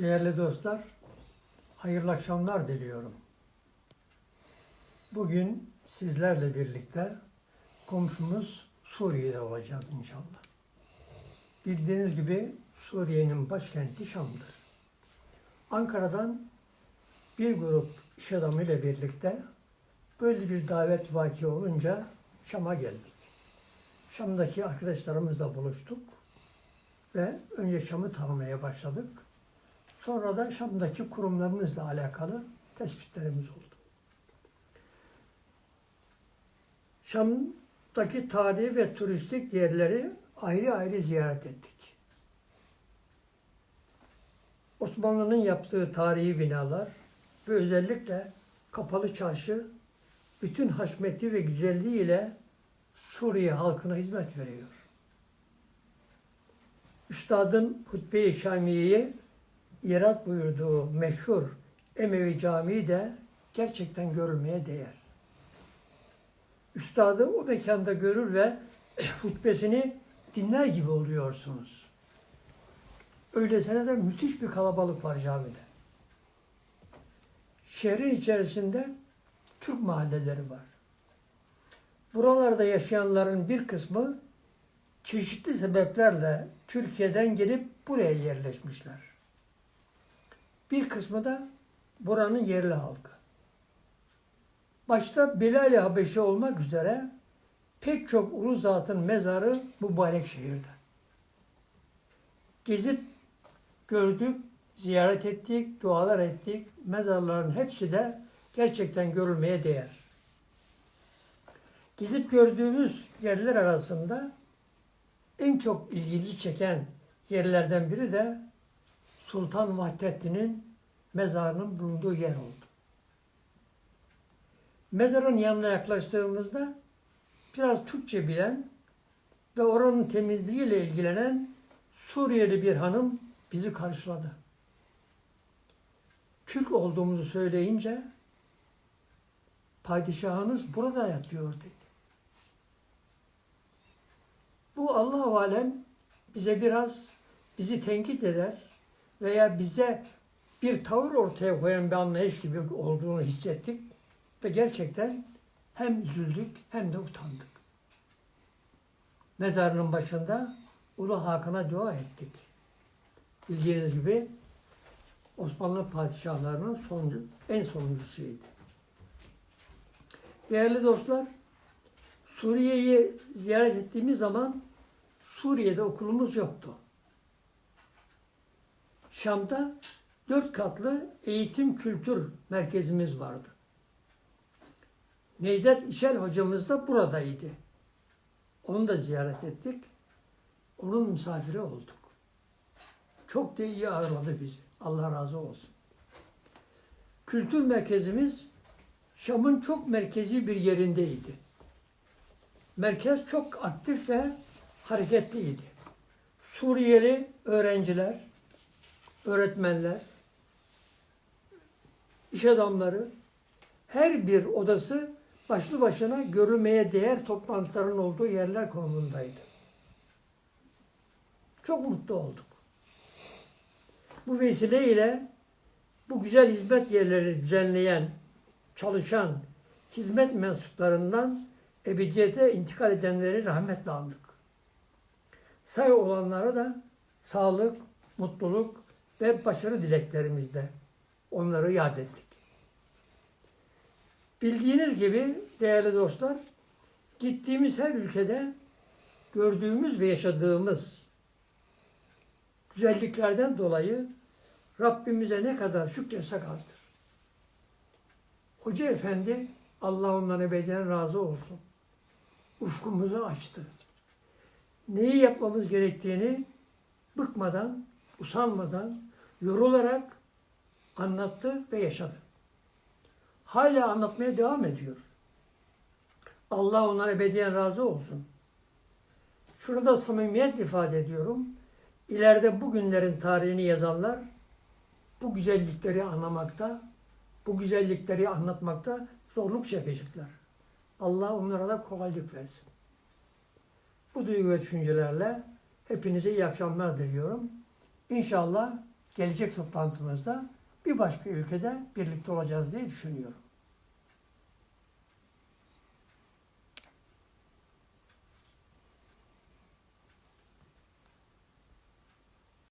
Değerli dostlar, hayırlı akşamlar diliyorum. Bugün sizlerle birlikte komşumuz Suriye'de olacağız inşallah. Bildiğiniz gibi Suriye'nin başkenti Şam'dır. Ankara'dan bir grup iş adamı ile birlikte böyle bir davet vaki olunca Şam'a geldik. Şam'daki arkadaşlarımızla buluştuk ve önce Şam'ı tanımaya başladık. Sonra da Şam'daki kurumlarımızla alakalı tespitlerimiz oldu. Şam'daki tarihi ve turistik yerleri ayrı ayrı ziyaret ettik. Osmanlı'nın yaptığı tarihi binalar ve özellikle Kapalı Çarşı bütün haşmeti ve güzelliğiyle Suriye halkına hizmet veriyor. Üstadın Hutbe-i Şamiye'yi irat buyurduğu meşhur Emevi Camii de gerçekten görülmeye değer. Üstadı o mekanda görür ve hutbesini dinler gibi oluyorsunuz. Öylesine de müthiş bir kalabalık var camide. Şehrin içerisinde Türk mahalleleri var. Buralarda yaşayanların bir kısmı çeşitli sebeplerle Türkiye'den gelip buraya yerleşmişler. Bir kısmı da buranın yerli halkı. Başta Bilal-i Habeşi olmak üzere pek çok ulu zatın mezarı mübarek şehirde. Gezip gördük, ziyaret ettik, dualar ettik. Mezarların hepsi de gerçekten görülmeye değer. Gezip gördüğümüz yerler arasında en çok ilgimizi çeken yerlerden biri de Sultan Vahdettin'in mezarının bulunduğu yer oldu. Mezarın yanına yaklaştığımızda biraz Türkçe bilen ve oranın temizliğiyle ilgilenen Suriyeli bir hanım bizi karşıladı. Türk olduğumuzu söyleyince padişahınız burada yatıyor dedi. Bu Allah-u Alem bize biraz bizi tenkit eder veya bize bir tavır ortaya koyan bir anlayış gibi olduğunu hissettik ve gerçekten hem üzüldük hem de utandık. Mezarının başında Ulu Hakan'a dua ettik. Bildiğiniz gibi Osmanlı padişahlarının sonuncu, en sonuncusuydu. Değerli dostlar, Suriye'yi ziyaret ettiğimiz zaman Suriye'de okulumuz yoktu. Şam'da dört katlı eğitim kültür merkezimiz vardı. Necdet İşel hocamız da buradaydı. Onu da ziyaret ettik. Onun misafiri olduk. Çok da iyi ağırladı bizi. Allah razı olsun. Kültür merkezimiz Şam'ın çok merkezi bir yerindeydi. Merkez çok aktif ve hareketliydi. Suriyeli öğrenciler, öğretmenler, iş adamları, her bir odası başlı başına görülmeye değer toplantıların olduğu yerler konumundaydı. Çok mutlu olduk. Bu vesileyle bu güzel hizmet yerleri düzenleyen, çalışan hizmet mensuplarından ebediyete intikal edenleri rahmetle andık. Say olanlara da sağlık, mutluluk ve başarı dileklerimizde onları yad ettik. Bildiğiniz gibi değerli dostlar, gittiğimiz her ülkede gördüğümüz ve yaşadığımız güzelliklerden dolayı Rabbimize ne kadar şükretsek azdır. Hoca Efendi, Allah ondan ebediyen razı olsun, ufkumuzu açtı. Neyi yapmamız gerektiğini bıkmadan, usanmadan, yorularak anlattı ve yaşadı. Hala anlatmaya devam ediyor. Allah ondan ebediyen razı olsun. Şurada samimiyet ifade ediyorum. İleride bu günlerin tarihini yazanlar bu güzellikleri anlamakta, bu güzellikleri anlatmakta zorluk çekecekler. Allah onlara da kolaylık versin. Bu duygu ve düşüncelerle hepinize iyi akşamlar diliyorum. İnşallah gelecek toplantımızda bir başka ülkede birlikte olacağız diye düşünüyorum.